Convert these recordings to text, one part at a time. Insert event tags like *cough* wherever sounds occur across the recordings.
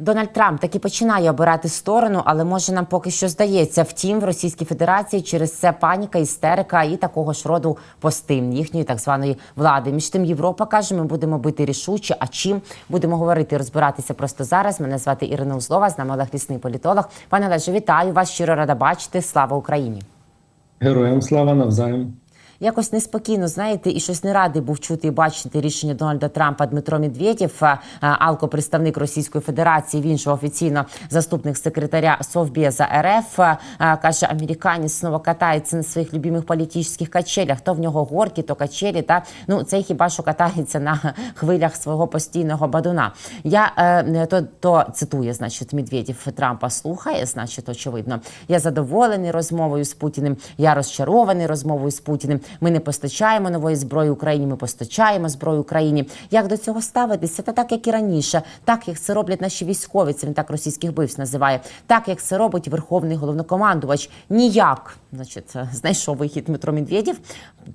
Дональд Трамп таки починає обирати сторону, але може нам поки що здається. Втім, в Російській Федерації через це паніка, істерика і такого ж роду пости їхньої так званої влади. Між тим, Європа каже, ми будемо бити рішуче. А чим будемо говорити, розбиратися просто зараз. Мене звати Ірина Узлова, з нами Олег Лісний політолог. Пане Олеже, вітаю вас. Щиро рада бачити. Слава Україні! Героям слава навзаєм. Якось неспокійно, знаєте, і щось не радий був чути і бачити рішення Дональда Трампа Дмитро Медведєв, а, а, алко-представник Російської Федерації, він же офіційно заступник секретаря Совбеза РФ, а, каже, американець знову катається на своїх любимих політичних качелях. То в нього горки, то качелі. Та ну це хіба що катається на хвилях свого постійного бадуна. Я е, то, то цитує, значить, Медведєв Трампа слухає, значить, очевидно. Я задоволений розмовою з Путіним. Я розчарований розмовою з Путіним. Ми не постачаємо нової зброї Україні. Ми постачаємо зброю Україні. Як до цього ставитися? Та так як і раніше, так як це роблять наші військові. Це він так російських бивць називає. Так як це робить верховний головнокомандувач. Ніяк, значить, знайшов вихід Дмитро Медведєв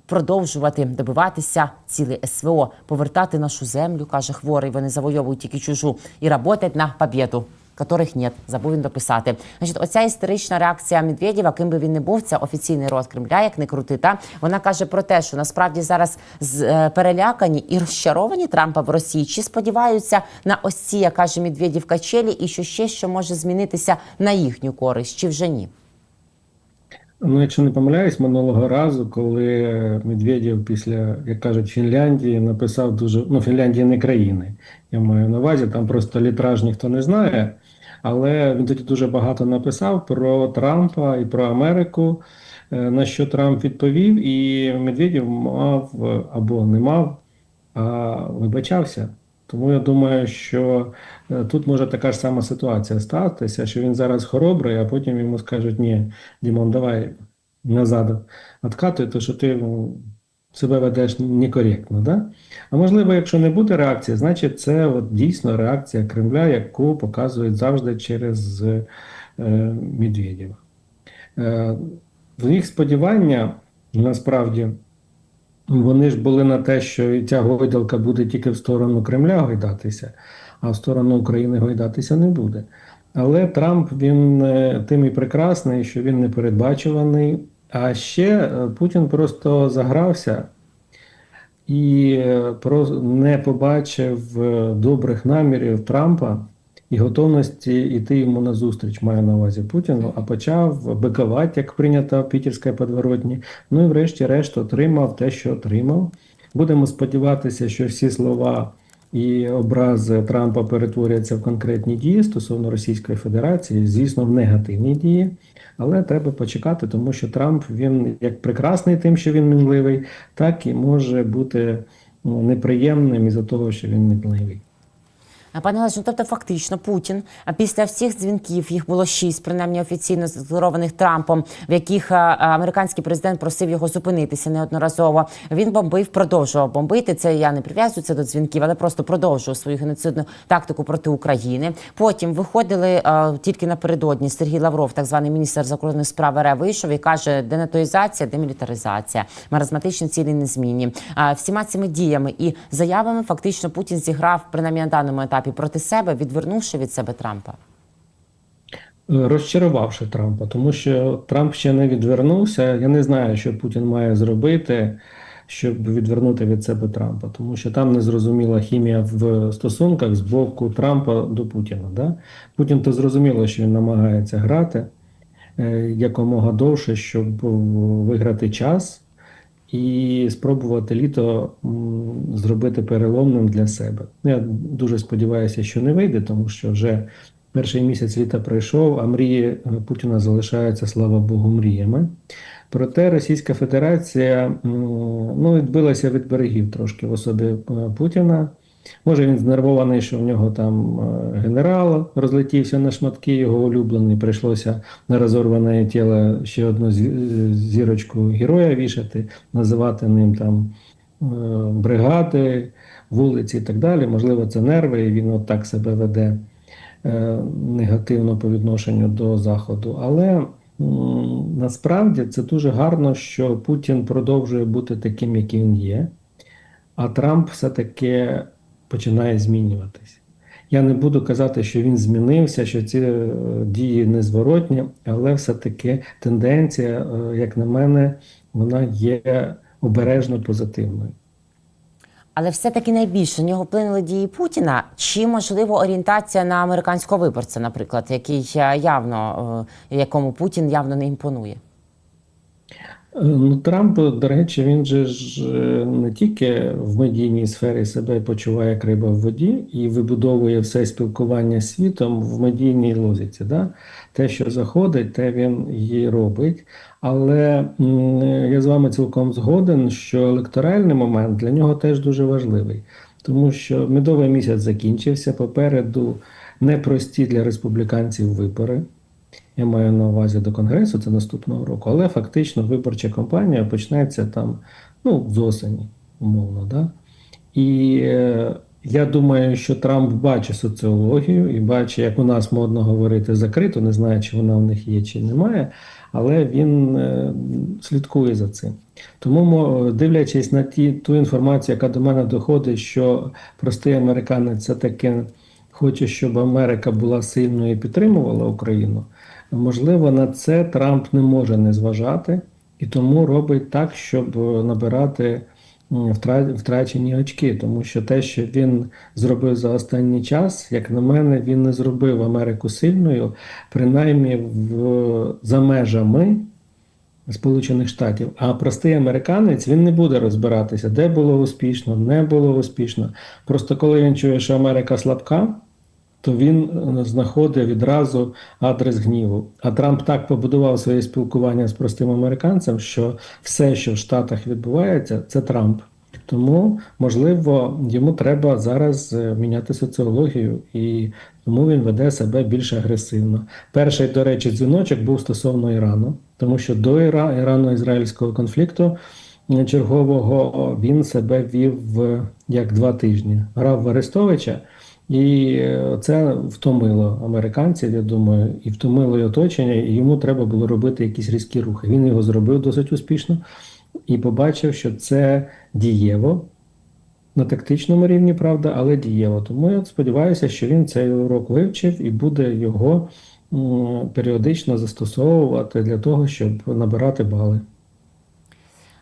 продовжувати добиватися ціле СВО, повертати нашу землю, каже хворий. Вони завойовують тільки чужу і працюють на побєду. Которих нет, забув він дописати. Значить, оця істерична реакція Медведєва, ким би він не був, це офіційний рост Кремля, як не крути. Та вона каже про те, що насправді зараз е, перелякані і розчаровані Трампа в Росії. Чи сподіваються на ось ці, як каже Медведєв, качелі, і що ще що може змінитися на їхню користь, чи вже ні? Ну, якщо не помиляюсь, минулого разу, коли Медведєв після, як кажуть, Фінляндії написав дуже. Ну, Фінляндія не країни. Я маю на увазі, там просто літраж ніхто не знає. Але він тоді дуже багато написав про Трампа і про Америку, е, на що Трамп відповів, і Медведєв мав або не мав, а вибачався. Тому я думаю, що е, тут може така ж сама ситуація статися, що він зараз хоробрий, а потім йому скажуть: ні, Дімон, давай назад откатуй, то що ти ну, себе ведеш некоректно. Да? А можливо, якщо не буде реакції, значить це от дійсно реакція Кремля, яку показують завжди через е, Медведєва. Е, в їх сподівання насправді. Вони ж були на те, що ця гойдалка буде тільки в сторону Кремля гойдатися, а в сторону України гойдатися не буде. Але Трамп він е, тим і прекрасний, що він непередбачуваний. А ще е, Путін просто загрався і е, не побачив добрих намірів Трампа і готовності йти йому на зустріч, маю на увазі Путіну, а почав бикувати, як прийнято в Пітерській подворотні. Ну і врешті-решт отримав те, що отримав. Будемо сподіватися, що всі слова і образи Трампа перетворяться в конкретні дії стосовно Російської Федерації, звісно, в негативні дії. Але треба почекати, тому що Трамп він як прекрасний тим, що він мінливий, так і може бути ну, неприємним із-за того, що він мінливий. Пане Олеже, ну, тобто фактично Путін після всіх дзвінків їх було шість, принаймні офіційно задекларованих Трампом, в яких американський президент просив його зупинитися неодноразово. Він бомбив, продовжував бомбити. Це я не прив'язую до дзвінків, але просто продовжував свою геноцидну тактику проти України. Потім виходили тільки напередодні Сергій Лавров, так званий міністр закордонних справ РФ, вийшов і каже: денатоїзація, демілітаризація, маразматичні цілі незмінні. Всіма цими діями і заявами фактично Путін зіграв принаймні на даному етапі проти себе, відвернувши від себе Трампа? Розчарувавши Трампа, тому що Трамп ще не відвернувся. Я не знаю, що Путін має зробити, щоб відвернути від себе Трампа, тому що там незрозуміла хімія в стосунках з боку Трампа до Путіна. Да? Путін то зрозуміло, що він намагається грати е, якомога довше, щоб виграти час. І спробувати літо зробити переломним для себе. Я дуже сподіваюся, що не вийде, тому що вже перший місяць літа пройшов, а мрії Путіна залишаються, слава Богу, мріями. Проте Російська Федерація ну, відбилася від берегів трошки в особі Путіна. Може, він знервований, що в нього там генерал розлетівся на шматки, його улюблений. Прийшлося на розорване тіло ще одну зірочку героя вішати, називати ним там бригади, вулиці і так далі. Можливо, це нерви, і він от так себе веде негативно по відношенню до Заходу. Але насправді це дуже гарно, що Путін продовжує бути таким, яким він є, а Трамп все-таки починає змінюватися. Я не буду казати, що він змінився, що ці е, дії незворотні, але все-таки тенденція, е, як на мене, вона є обережно позитивною. Але все-таки найбільше на нього вплинули дії Путіна, чи можливо орієнтація на американського виборця, наприклад, який е, явно якому Путін явно не імпонує. Е, Ну, Трамп, до речі, він же ж е, не тільки в медійній сфері себе почуває як риба в воді і вибудовує все спілкування з світом в медійній лозіці. Да? Те, що заходить, те він і робить. Але я з вами цілком згоден, що електоральний момент для нього теж дуже важливий, тому що медовий місяць закінчився. Попереду непрості для республіканців вибори. Я маю на увазі до Конгресу, це наступного року, але фактично виборча кампанія почнеться там ну, з осені, умовно. Да? І е, я думаю, що Трамп бачить соціологію і бачить, як у нас модно говорити закрито, не знаю, чи вона в них є, чи немає, але він е, слідкує за цим. Тому, дивлячись на ті, ту інформацію, яка до мене доходить, що простий американець це таки хоче, щоб Америка була сильною і підтримувала Україну. Можливо, на це Трамп не може не зважати і тому робить так, щоб е, набирати втрачені очки. Тому що те, що він зробив за останній час, як на мене, він не зробив Америку сильною, принаймні в, за межами Сполучених Штатів. А простий американець він не буде розбиратися, де було успішно, не було успішно. Просто коли він чує, що Америка слабка, то він е, знаходить відразу адрес гніву. А Трамп так побудував своє спілкування з простим американцем, що все, що в Штатах відбувається, це Трамп. Тому, можливо, йому треба зараз е, міняти соціологію, і тому він веде себе більш агресивно. Перший, до речі, дзвіночок був стосовно Ірану, тому що до Іра- Ірано-ізраїльського конфлікту е, чергового він себе вів як два тижні. Грав в Арестовича, і е, це втомило американців, я думаю, і втомило й оточення, і йому треба було робити якісь різкі рухи. Він його зробив досить успішно і побачив, що це дієво на тактичному рівні, правда, але дієво. Тому я сподіваюся, що він цей урок вивчив і буде його періодично застосовувати для того, щоб набирати бали.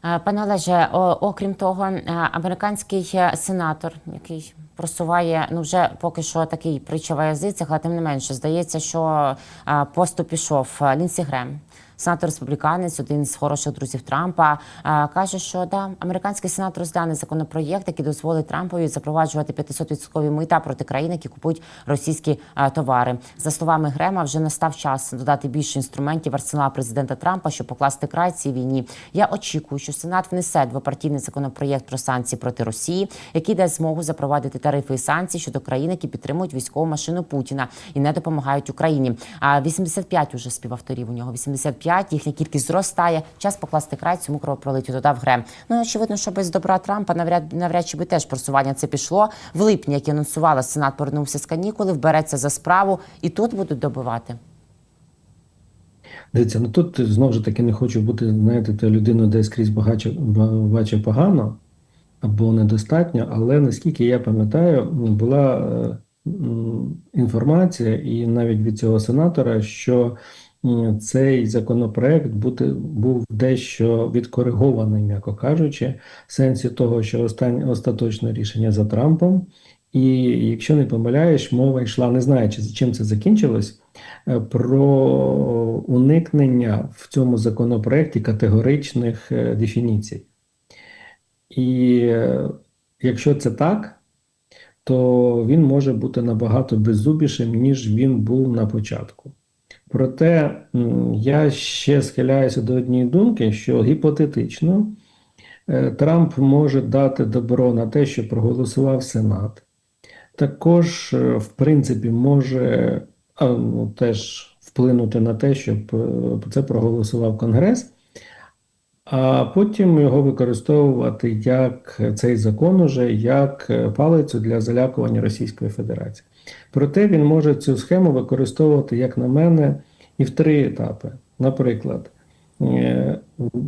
Пане Олеже, окрім того, американський е, сенатор, який просуває, ну вже поки що такий притчова язицях, але тим не менше, здається, що поступ посту пішов е, Лінсі Грем. Сенатор республіканець, один з хороших друзів Трампа, е, каже, що да, американський сенат розгляне законопроєкт, який дозволить Трампові запроваджувати 500% мита проти країн, які купують російські е, товари. За словами Грема, вже настав час додати більше інструментів в арсенал президента Трампа, щоб покласти край цій війні. Я очікую, що Сенат внесе двопартійний законопроєкт про санкції проти Росії, який дасть змогу запровадити тарифи і санкції щодо країн, які підтримують військову машину Путіна і не допомагають Україні. А 85 уже співавторів у нього. 85, їхня кількість зростає. Час покласти край цьому кровопролиттю. Додав Грем. Ну очевидно, що без добра Трампа навряд навряд чи би теж просування це пішло. В липні, як і анонсувала, Сенат повернувся з канікули, вбереться за справу, і тут будуть добивати. Дивіться, ну тут знову ж таки не хочу бути, знаєте, тою людиною, де скрізь багаче, ба- бачив погано або недостатньо, але наскільки я пам'ятаю, була е, інформація, і навіть від цього сенатора, що цей законопроект буде, був дещо відкоригований, м'яко кажучи, в сенсі того, що останнє остаточне рішення за Трампом. І якщо не помиляєш, мова йшла, не знаю, чи чим це закінчилось, е, про уникнення в цьому законопроекті категоричних е, дефініцій. І е, якщо це так, то він може бути набагато беззубішим, ніж він був на початку. Проте я ще схиляюся до однієї думки, що гіпотетично е, Трамп може дати добро на те, що проголосував Сенат. Також, е, в принципі, може ну, теж вплинути на те, щоб е, це проголосував Конгрес, а потім його використовувати як цей закон уже як палицю для залякування Російської Федерації. Проте він може цю схему використовувати, як на мене, і в три етапи. Наприклад, е,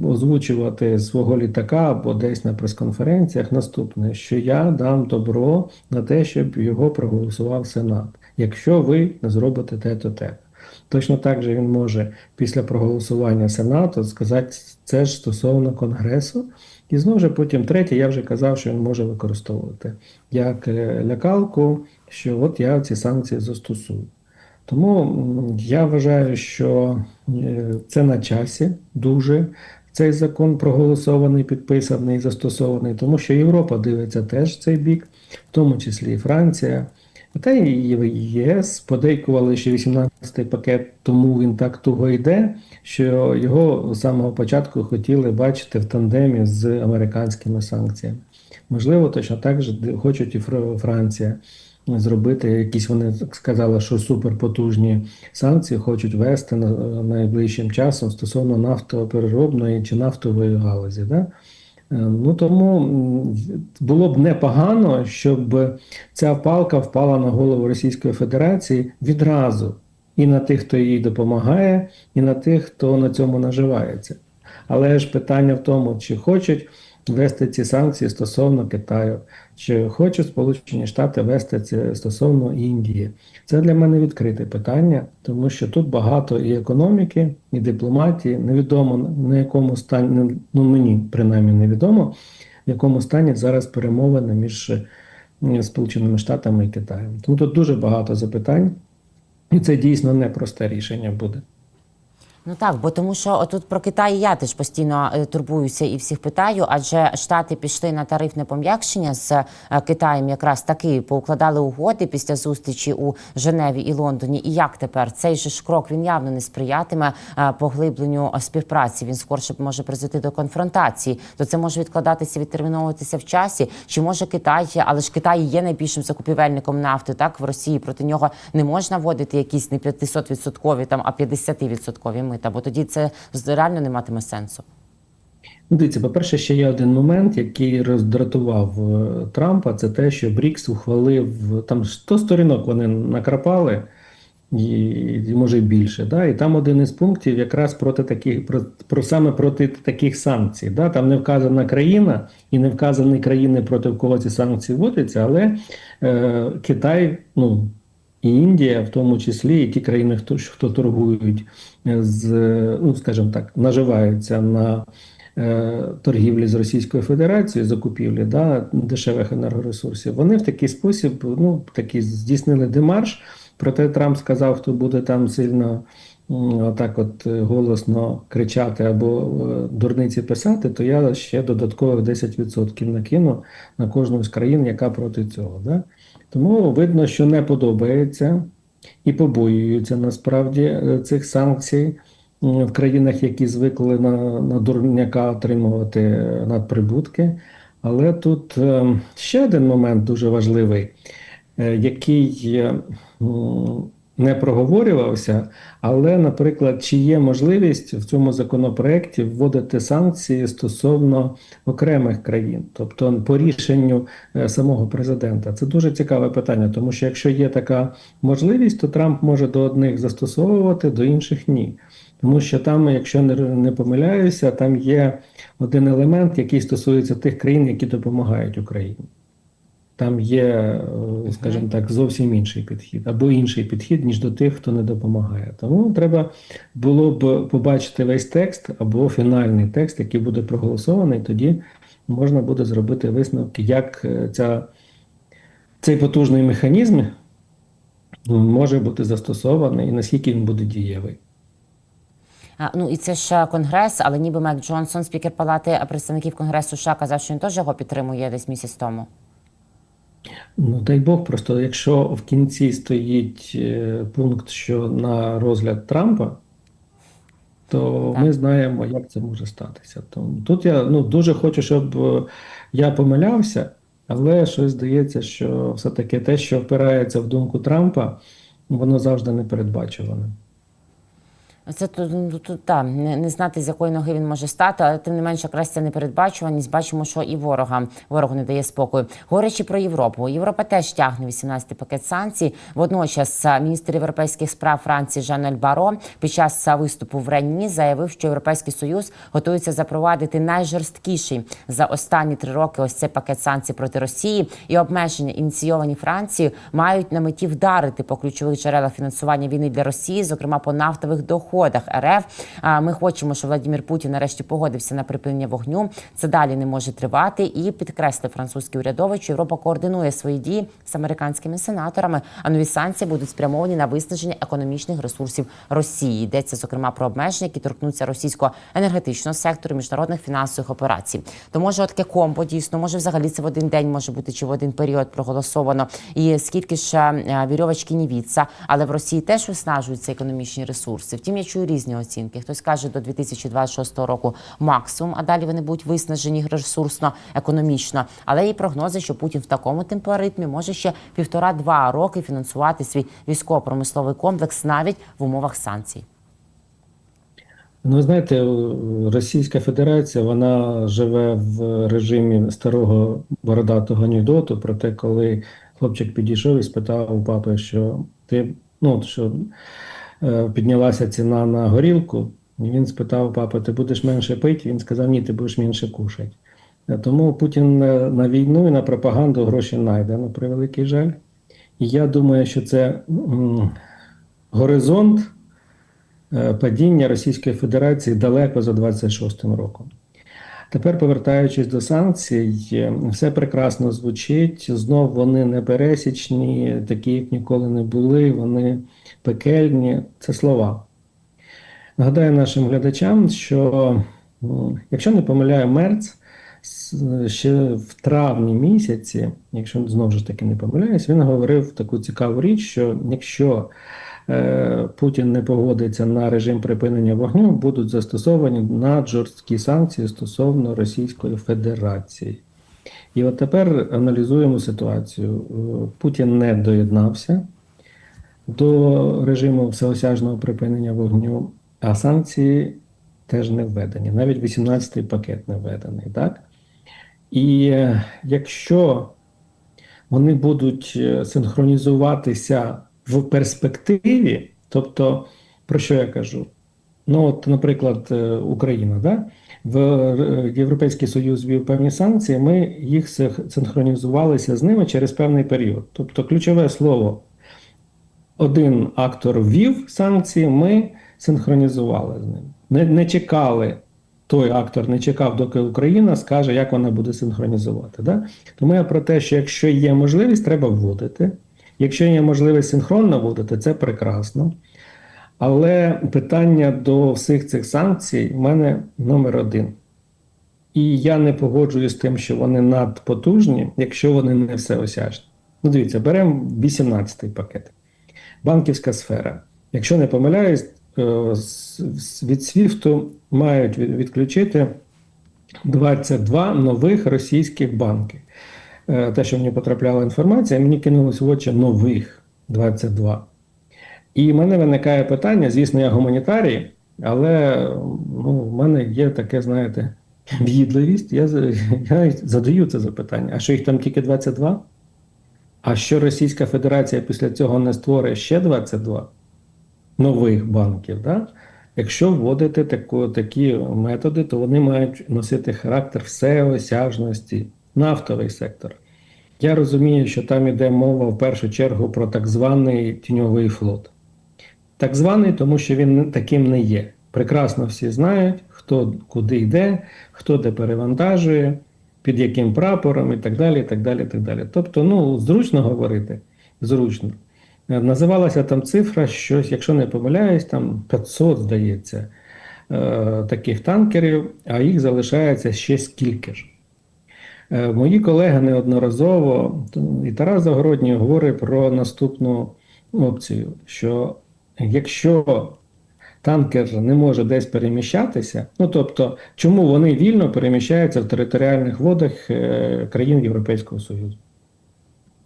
озвучувати свого літака або десь на прес-конференціях наступне, що я дам добро на те, щоб його проголосував Сенат, якщо ви не зробите те-то те. Точно так же він може після проголосування Сенату сказати це ж стосовно Конгресу. І знову ж потім третє, я вже казав, що він може використовувати як е, лякалку, що от я ці санкції застосую. Тому я вважаю, що е, це на часі дуже. Цей закон проголосований, підписаний, застосований, тому що Європа дивиться теж цей бік, в тому числі і Франція. Та й ЄС подейкували, що 18-й пакет, тому він так туго йде, що його з самого початку хотіли бачити в тандемі з американськими санкціями. Можливо, точно так же хочуть і Франція зробити якісь, вони сказали, що суперпотужні санкції хочуть ввести на- найближчим часом стосовно нафтопереробної чи нафтової галузі. Да? Е, Ну тому було б непогано, щоб ця палка впала на голову Російської Федерації відразу і на тих, хто їй допомагає, і на тих, хто на цьому наживається. Але ж питання в тому, чи хочуть вести ці санкції стосовно Китаю, чи хочуть Сполучені Штати вести це стосовно Індії. Це для мене відкрите питання, тому що тут багато і економіки, і дипломатії. Невідомо на якому стані, ну мені принаймні невідомо, в якому стані зараз перемовини між Сполученими Штатами і Китаєм. Тому тут дуже багато запитань, і це дійсно непросте рішення буде. Ну так, бо тому що отут про Китай я теж постійно е, турбуюся і всіх питаю, адже Штати пішли на тарифне пом'якшення з е, Китаєм, якраз таки поукладали угоди після зустрічі у Женеві і Лондоні. І як тепер цей же ж крок він явно не сприятиме е, поглибленню співпраці. Він скорше може призвести до конфронтації. То це може відкладатися, відтерміновуватися в часі. Чи може Китай, але ж Китай є найбільшим закупівельником нафти, так в Росії проти нього не можна вводити якісь не 500% там, а 50% мита, бо тоді це реально не матиме сенсу. Ну, Дивіться, по-перше, ще є один момент, який роздратував е, Трампа. Це те, що Брікс ухвалив там 100 сторінок вони накрапали, і, і може більше. Да? І там один із пунктів якраз проти таких, про, про саме проти таких санкцій. Да? Там не вказана країна і не вказані країни, проти кого ці санкції вводяться, але е, Китай, ну. І Індія, в тому числі, і ті країни, хто, хто торгують з, ну скажімо так, наживаються на е, торгівлі з Російською Федерацією, закупівлі да, дешевих енергоресурсів, вони в такий спосіб ну, такі здійснили демарш. Проте Трамп сказав, хто буде там сильно отак от е, голосно кричати або е, дурниці писати, то я ще додаткових 10% накину на кожну з країн, яка проти цього. Да? Тому видно, що не подобається і побоюються насправді е, цих санкцій в країнах, які звикли на, на дурняка отримувати е, надприбутки. Але тут е, ще один момент дуже важливий, який не проговорювався, але, наприклад, чи є можливість в цьому законопроекті вводити санкції стосовно окремих країн, тобто по рішенню е, самого президента. Це дуже цікаве питання, тому що якщо є така можливість, то Трамп може до одних застосовувати, до інших ні. Тому що там, якщо не, не помиляюся, там є один елемент, який стосується тих країн, які допомагають Україні. Там є, е, скажімо так, зовсім інший підхід, або інший підхід, ніж до тих, хто не допомагає. Тому треба було б побачити весь текст або фінальний текст, який буде проголосований, тоді можна буде зробити висновки, як е, ця, цей потужний механізм може бути застосований і наскільки він буде дієвий. А, Ну і це ж конгрес, але ніби Мек Джонсон, спікер палати представників конгресу США, казав, що він теж його підтримує десь місяць тому. Ну, дай Бог, просто якщо в кінці стоїть е, пункт, що на розгляд Трампа, то Так. ми знаємо, як це може статися. Тому тут я ну, дуже хочу, щоб е, я помилявся, але щось здається, що все-таки те, що впирається в думку Трампа, воно завжди непередбачуване. Це тут, ну, тут та, не, не знати, з якої ноги він може стати, але тим не менше, якраз ця непередбачуваність. Бачимо, що і ворога ворогу не дає спокою. Говорячи про Європу, Європа теж тягне 18-й пакет санкцій. Водночас міністр європейських справ Франції Жанель Баро під час виступу в Ренні заявив, що Європейський Союз готується запровадити найжорсткіший за останні три роки ось цей пакет санкцій проти Росії і обмеження ініційовані Францією мають на меті вдарити по ключових джерелах фінансування війни для Росії, зокрема по нафтових доходах РФ. А Ми хочемо, щоб Владимир Путін нарешті погодився на припинення вогню. Це далі не може тривати. І підкреслив французький урядовий, що Європа координує свої дії з американськими сенаторами. А нові санкції будуть спрямовані на виснаження економічних ресурсів Росії. Йдеться зокрема про обмеження, які торкнуться російського енергетичного сектору, міжнародних фінансових операцій. То може таке комбо дійсно, може взагалі це в один день може бути чи в один період проголосовано. І скільки ж е, вірьовочки не віться, але в Росії теж виснажуються економічні ресурси. Втім, я чую різні оцінки. Хтось каже до 2026 року максимум, а далі вони будуть виснажені ресурсно, економічно. Але є прогнози, що Путін в такому темпоритмі може ще півтора-два роки фінансувати свій військово-промисловий комплекс навіть в умовах санкцій. Ну, знаєте, Російська Федерація вона живе в режимі старого бородатого анекдоту про те, коли хлопчик підійшов і спитав у папи, що ти ну, що піднялася ціна на горілку. І він спитав папа, ти будеш менше пити? Він сказав, ні, ти будеш менше кушати. Е, Тому Путін на, на війну і на пропаганду гроші знайде, на превеликий жаль. І я думаю, що це м, горизонт е, падіння Російської Федерації далеко за 26-м роком. Тепер, повертаючись до санкцій, все прекрасно звучить. Знов вони не пересічні, такі, як ніколи не були, вони пекельні. Це слова. Нагадаю нашим глядачам, що, ну, якщо не помиляю, Мерц ще в травні місяці, якщо знову ж таки не помиляюсь, він говорив таку цікаву річ, що якщо Путін не погодиться на режим припинення вогню, будуть застосовані наджорсткі санкції стосовно Російської Федерації. І от тепер аналізуємо ситуацію. Е, Путін не доєднався до режиму всеосяжного припинення вогню, а санкції теж не введені. Навіть 18-й пакет не введений. Так? І е, якщо вони будуть е, синхронізуватися в перспективі, тобто, про що я кажу? Ну, от, наприклад, е, Україна, да? в Європейський Союз ввів певні санкції, ми їх синхронізувалися з ними через певний період. Тобто, ключове слово один актор ввів санкції, ми синхронізували з ним. Не, не чекали, той актор не чекав, доки Україна скаже, як вона буде синхронізувати. Да? Тому я про те, що якщо є можливість, треба вводити. Якщо є можливість синхронно вводити, це прекрасно. Але питання до всіх цих санкцій в мене номер один. І я не погоджуюсь з тим, що вони надпотужні, якщо вони не всеосяжні. Ну, дивіться, беремо 18-й пакет. Банківська сфера. Якщо не помиляюсь, е, від СВІФТу мають відключити 22 нових російських банки. Е, Те, що мені потрапляла інформація, мені кинулось в очі нових 22. І в мене виникає питання, звісно, я гуманітарій, але ну, в мене є таке, знаєте, в'їдливість. Я, *laughs* я задаю це запитання. А що їх там тільки 22? А що Російська Федерація після цього не створить ще 22 нових банків? Да? Якщо вводити таку, такі методи, то вони мають носити характер всеосяжності, нафтовий сектор. Я розумію, що там іде мова в першу чергу про так званий тіньовий флот. Так званий, тому що він таким не є. Прекрасно всі знають, хто куди йде, хто де перевантажує, під яким прапором і так далі. і так далі, і так далі. Тобто, ну, зручно говорити, зручно. Е, Називалася там цифра, щось, якщо не помиляюсь, там 500, здається, е, таких танкерів, а їх залишається ще скільки ж. Е, Мої колеги неодноразово, і Тарас Загородній говорить про наступну опцію: що якщо танкер не може десь переміщатися, ну тобто, чому вони вільно переміщаються в територіальних водах е, країн Європейського Союзу?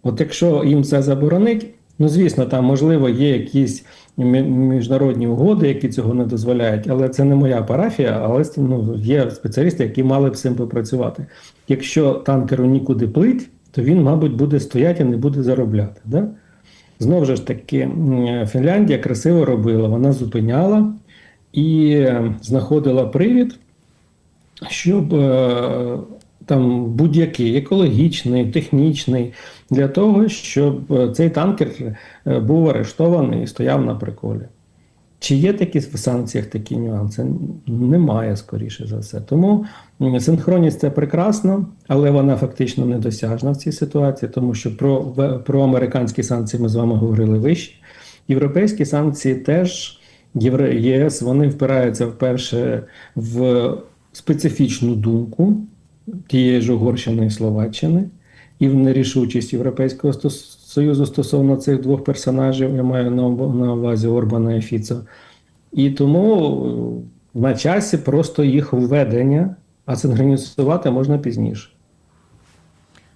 От якщо їм це заборонить, Ну, звісно, там можливо є якісь міжнародні угоди, які цього не дозволяють, але це не моя парафія, але ну, є спеціалісти, які мали б цим попрацювати. Якщо танкеру нікуди плить, то він, мабуть, буде стояти і не буде заробляти. Да? Знову ж таки, Фінляндія красиво робила, вона зупиняла і е, знаходила привід, щоб е, там будь-який екологічний, технічний, для того, щоб е, цей танкер е, був арештований і стояв на приколі. Чи є такі в санкціях такі нюанси? Немає, скоріше за все. Тому синхронність це прекрасно, але вона фактично недосяжна в цій ситуації, тому що про, про американські санкції ми з вами говорили вище. Європейські санкції теж ЄС вони впираються вперше в специфічну думку тієї ж Угорщини і Словаччини і в нерішучість Європейського Союзу стосовно цих двох персонажів, я маю на, увазі Орбана і Фіцо. І тому е, на часі просто їх введення, а синхронізувати можна пізніше.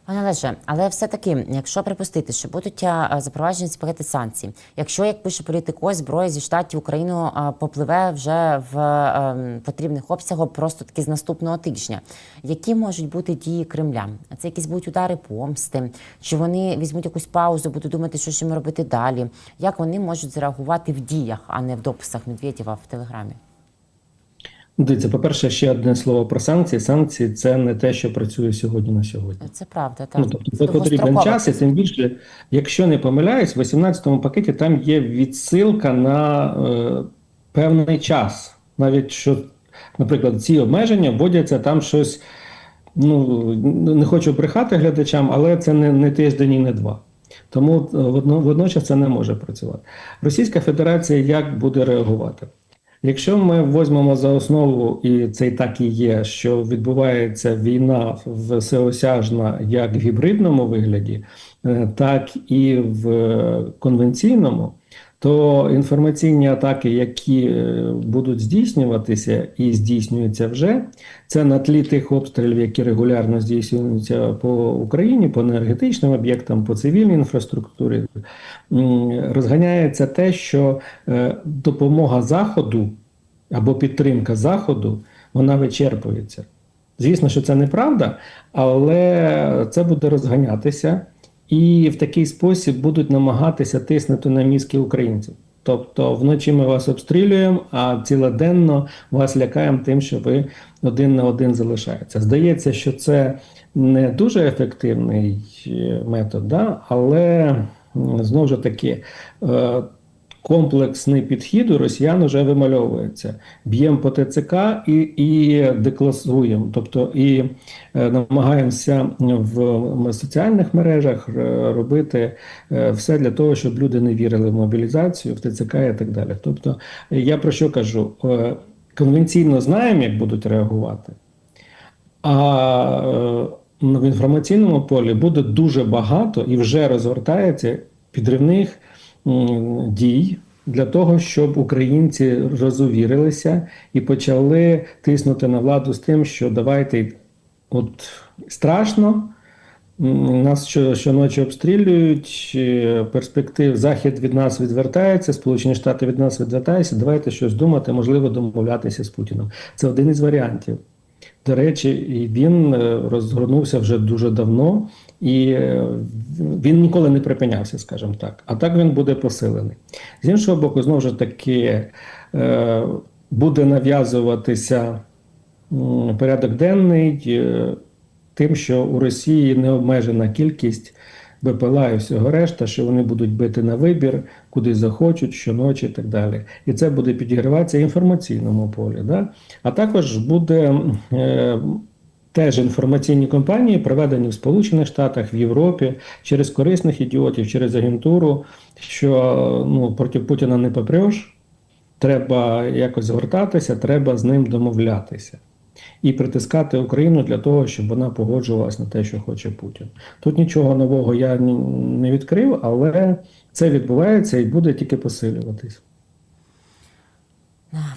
Пане Олеже, але все-таки, якщо припустити, що будуть запроваджені ці пакети санкцій, якщо, як пише політико, зброя зі штатів Україну попливе вже в ем, потрібних обсягах просто таки з наступного тижня, які можуть бути дії Кремля? Це якісь будуть удари помсти? Чи вони візьмуть якусь паузу, будуть думати, що ж їм робити далі? Як вони можуть зреагувати в діях, а не в дописах Медведєва в телеграмі? Дивіться, по-перше, ще одне слово про санкції. Санкції це не те, що працює сьогодні на сьогодні. Це правда, так Ну, тобто це потрібен час, і тим більше, якщо не помиляюсь, в 18-му пакеті там є відсилка на е, певний час. Навіть що, наприклад, ці обмеження вводяться там щось. Ну не хочу брехати глядачам, але це не, не тиждень і не два. Тому е, водно, водночас це не може працювати. Російська Федерація як буде реагувати? Якщо ми візьмемо за основу, і це і так і є, що відбувається війна всеосяжна як в гібридному вигляді, е, так і в е, конвенційному, то інформаційні атаки, які е, будуть здійснюватися і здійснюються вже, це на тлі тих обстрілів, які регулярно здійснюються по Україні, по енергетичним об'єктам, по цивільній інфраструктурі, розганяється те, що е, допомога Заходу або підтримка Заходу вона вичерпується. Звісно, що це неправда, але це буде розганятися, і в такий спосіб будуть намагатися тиснути на мізки українців. Тобто вночі ми вас обстрілюємо, а цілоденно вас лякаємо тим, що ви один на один залишаєтеся. Здається, що це не дуже ефективний е, метод, да? але знову ж таки. Комплексний підхід у росіян вже вимальовується. Б'ємо по ТЦК і, і декласуємо, тобто і е, намагаємося в соціальних мережах е, робити е, все для того, щоб люди не вірили в мобілізацію, в ТЦК і так далі. Тобто, я про що кажу? Конвенційно знаємо, як будуть реагувати, а в інформаційному полі буде дуже багато і вже розгортається підривних дій для того, щоб українці розувірилися і почали тиснути на владу з тим, що давайте от страшно. Нас що, щоночі обстрілюють, перспектив Захід від нас відвертається, Сполучені Штати від нас відвертаються. Давайте щось думати, можливо, домовлятися з Путіним. Це один із варіантів. До речі, він е, розгорнувся вже дуже давно, і е, він ніколи не припинявся, скажімо так. А так він буде посилений. З іншого боку, знову ж таки, е, буде нав'язуватися порядок денний тим, що у Росії необмежена кількість БПЛА і всього решта, що вони будуть бити на вибір, куди захочуть, щоночі і так далі. І це буде підігриватися інформаційному полі. Да? А також буде е, теж інформаційні кампанії, проведені в Сполучених Штатах, в Європі, через корисних ідіотів, через агентуру, що ну, проти Путіна не попреш, треба якось згортатися, треба з ним домовлятися. І притискати Україну для того, щоб вона погоджувалась на те, що хоче Путін. Тут нічого нового я не відкрив, але це відбувається і буде тільки посилюватись.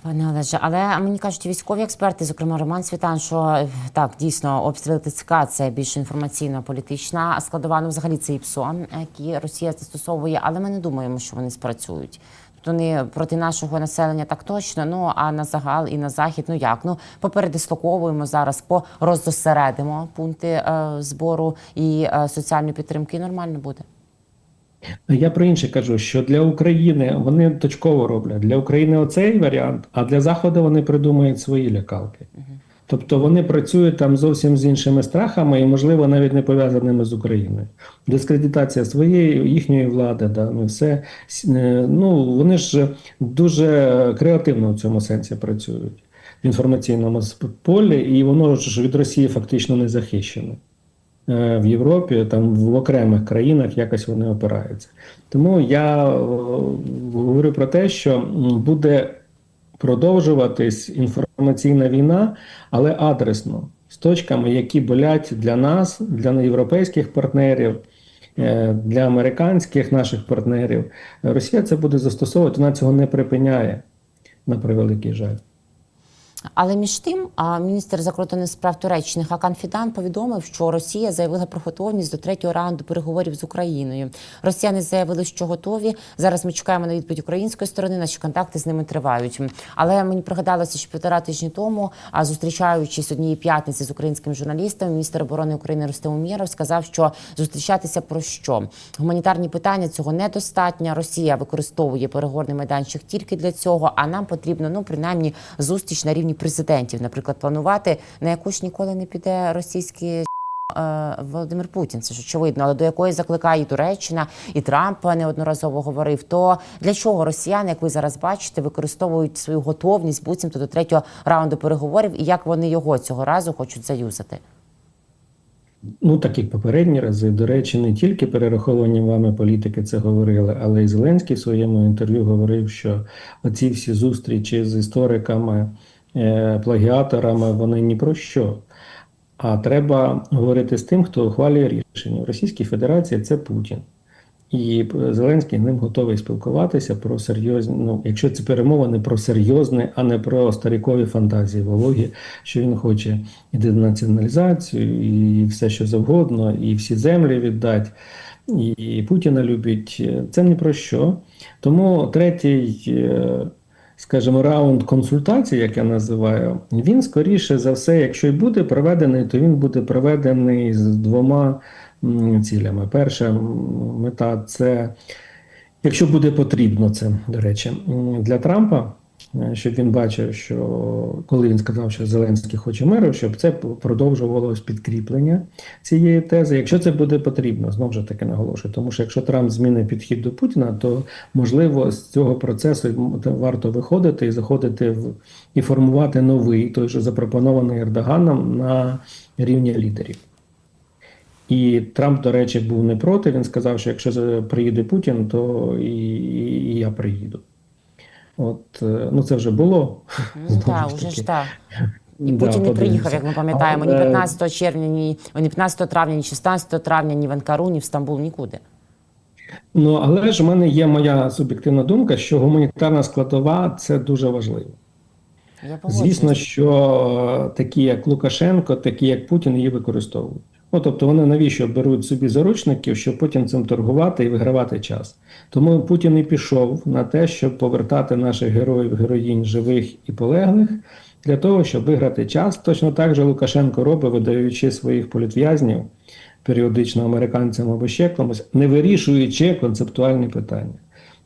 Пане Олеже, але мені кажуть військові експерти, зокрема Роман Світан, що е, так дійсно обстріли ТЦК – це більш інформаційно-політична складова. Ну, взагалі це і ПСО, які Росія застосовує, але ми не думаємо, що вони спрацюють. Не проти нашого населення так точно. Ну а на загал і на захід, ну як? Ну попередислоковуємо зараз, порозосередимо пункти е, збору і е, соціальної підтримки. і Нормально буде. Я про інше кажу, що для України вони точково роблять. Для України оцей варіант, а для Заходу вони придумають свої лякалки. Тобто вони працюють там зовсім з іншими страхами і, можливо, навіть не пов'язаними з Україною. Дискредитація своєї їхньої влади, да, ну, все. Е, ну, вони ж дуже креативно в цьому сенсі працюють в інформаційному полі, і воно ж від Росії фактично не захищено. Е, В Європі, там в окремих країнах якось вони опираються. Тому я е, говорю про те, що буде продовжуватись інформаційна війна, але адресно, з точками, які болять для нас, для європейських партнерів, е, для американських наших партнерів. Росія це буде застосовувати, вона цього не припиняє, на превеликий жаль. Але між тим, міністр закордонних справ Туреччини Хакан Фідан повідомив, що Росія заявила про готовність до третього раунду переговорів з Україною. Росіяни заявили, що готові. Зараз ми чекаємо на відповідь української сторони. Наші контакти з ними тривають. Але мені пригадалося, що півтора тижні тому, а зустрічаючись однієї п'ятниці з українським журналістом, міністр оборони України Рустем Умєров сказав, що зустрічатися про що гуманітарні питання цього недостатньо. Росія використовує переговорний майданчик тільки для цього. А нам потрібно ну принаймні зустріч на рівні президентів, наприклад, планувати на яку ж ніколи не піде російський е, Володимир Путін. Це ж очевидно, але до якої закликає і Туреччина, і Трамп неодноразово говорив. То для чого росіяни, як ви зараз бачите, використовують свою готовність буцімто до третього раунду переговорів, і як вони його цього разу хочуть заюзати? Ну, так як попередні рази, до речі, не тільки перераховані вами політики це говорили, але й Зеленський в своєму інтерв'ю говорив, що оці всі зустрічі з істориками, плагіаторами, вони ні про що. А треба говорити з тим, хто ухвалює рішення. В Російській Федерації це Путін. І Зеленський з ним готовий спілкуватися про серйозні, ну, якщо це перемовини про серйозне, а не про старікові фантазії вологі, що він хоче і денаціоналізацію, і все, що завгодно, і всі землі віддати, і Путіна любить. Це ні про що. Тому третій, е, скажімо, раунд консультацій, як я називаю, він скоріше за все, якщо й буде проведений, то він буде проведений з двома цілями. Перша мета це, якщо буде потрібно, це до речі, для Трампа. Е, Щоб він бачив, що коли він сказав, що Зеленський хоче миру, щоб це продовжувалось підкріплення цієї тези. Якщо це буде потрібно, знову ж таки наголошую. Тому що якщо Трамп змінить підхід до Путіна, то можливо з цього процесу варто виходити і заходити в і формувати новий, той що запропонований Ердоганом на рівні лідерів. І Трамп, до речі, був не проти. Він сказав, що якщо приїде Путін, то і, і я приїду. От е, ну це вже було. Ну так, вже ж так. І Да, Путін не приїхав, як ми пам'ятаємо, ні 15 червня, ні ні 15 травня, ні 16 травня, ні в Анкару, ні в Стамбул, нікуди. Ну але ж в мене є моя суб'єктивна думка, що гуманітарна складова це дуже важливо. Я. Звісно, що такі, як Лукашенко, такі як Путін, її використовують. Ну, тобто вони навіщо беруть собі заручників, щоб потім цим торгувати і вигравати час. Тому Путін і пішов на те, щоб повертати наших героїв, героїнь живих і полеглих для того, щоб виграти час. Точно так же Лукашенко робить, видаючи своїх політв'язнів періодично американцям або ще комусь, не вирішуючи концептуальні питання.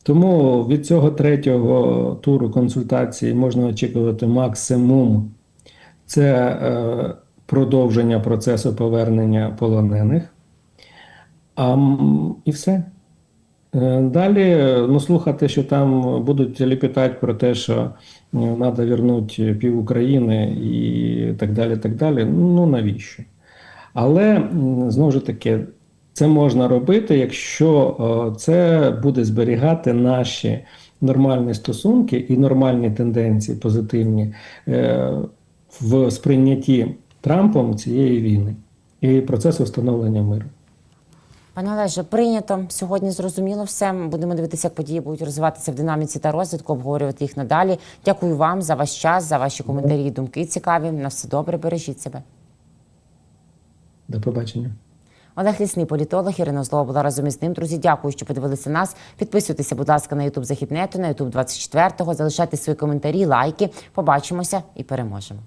Тому від цього третього туру консультації можна очікувати максимум це е, продовження процесу повернення полонених. А, і все. Е, Далі ну, слухати, що там будуть ліпітати про те, що треба вернути пів України і так далі. так далі. Ну навіщо? Але знову ж таки, це можна робити, якщо е, це буде зберігати наші нормальні стосунки і нормальні тенденції позитивні е, в сприйнятті Трампом цієї війни і процесу встановлення миру. Пане Олеже, прийнято сьогодні. Зрозуміло все. Будемо дивитися, як події будуть розвиватися в динаміці та розвитку, обговорювати їх надалі. Дякую вам за ваш час, за ваші коментарі і думки цікаві. На все добре, бережіть себе. До побачення. Олег Лісний, політолог, Ірина Злова була разом із ним. Друзі, дякую, що подивилися нас. Підписуйтеся, будь ласка, на Ютуб Західнету, на Ютуб 24-го. Залишайте свої коментарі, лайки. Побачимося і переможемо.